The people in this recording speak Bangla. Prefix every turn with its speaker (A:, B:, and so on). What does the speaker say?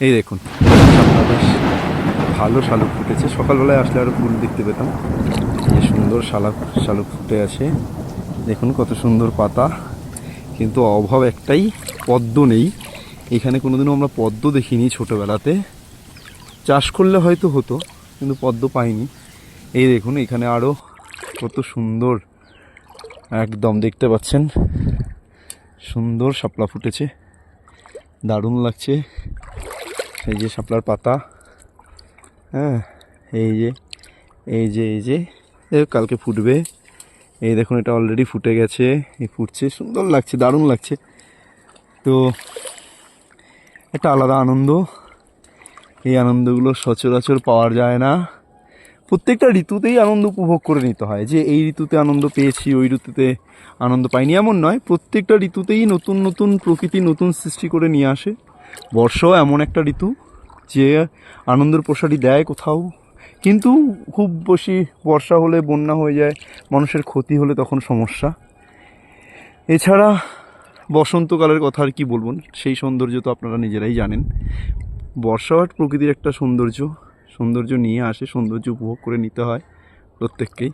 A: এই দেখুন। বেশ ভালো শালুক ফুটেছে। সকালবেলায় আসলে আরও ফুল দেখতে পেতাম। যে সুন্দর শালাক, শালুক ফুটে আছে। দেখুন কত সুন্দর পাতা। কিন্তু অভাব একটাই, পদ্ম নেই। এখানে কোনোদিনও আমরা পদ্ম দেখিনি ছোটোবেলাতে। চাষ করলে হয়তো হতো, কিন্তু পদ্ম পাইনি। এই দেখুন, এখানে আরও কত সুন্দর একদম দেখতে পাচ্ছেন। সুন্দর শাপলা ফুটেছে। দারুণ লাগছে। এই যে শাপলার পাতা হ্যাঁ এই যে এই যে এই যে কালকে ফুটবে। এই দেখুন, এটা অলরেডি ফুটে গেছে, এই ফুটছে, সুন্দর লাগছে, দারুণ লাগছে। তো একটা আলাদা আনন্দ। এই আনন্দগুলো সচরাচর পাওয়া যায় না। প্রত্যেকটা ঋতুতেই আনন্দ উপভোগ করে নিতে হয়। যে এই ঋতুতে আনন্দ পেয়েছি, ওই ঋতুতে আনন্দ পাইনি, এমন নয়। প্রত্যেকটা ঋতুতেই নতুন নতুন প্রকৃতি নতুন সৃষ্টি করে নিয়ে আসে। বর্ষাও এমন একটা ঋতু যে আনন্দের প্রসারী দেয় কোথাও। কিন্তু খুব বেশি বর্ষা হলে, বন্যা হয়ে যায়, মানুষের ক্ষতি হলে তখন সমস্যা। এছাড়া বসন্তকালের কথা আর কি বলব, সেই সৌন্দর্য তো আপনারা নিজেরাই জানেন। বর্ষা প্রকৃতির একটা সৌন্দর্য সৌন্দর্য নিয়ে আসে, সৌন্দর্য উপভোগ করে নিতে হয় প্রত্যেককেই।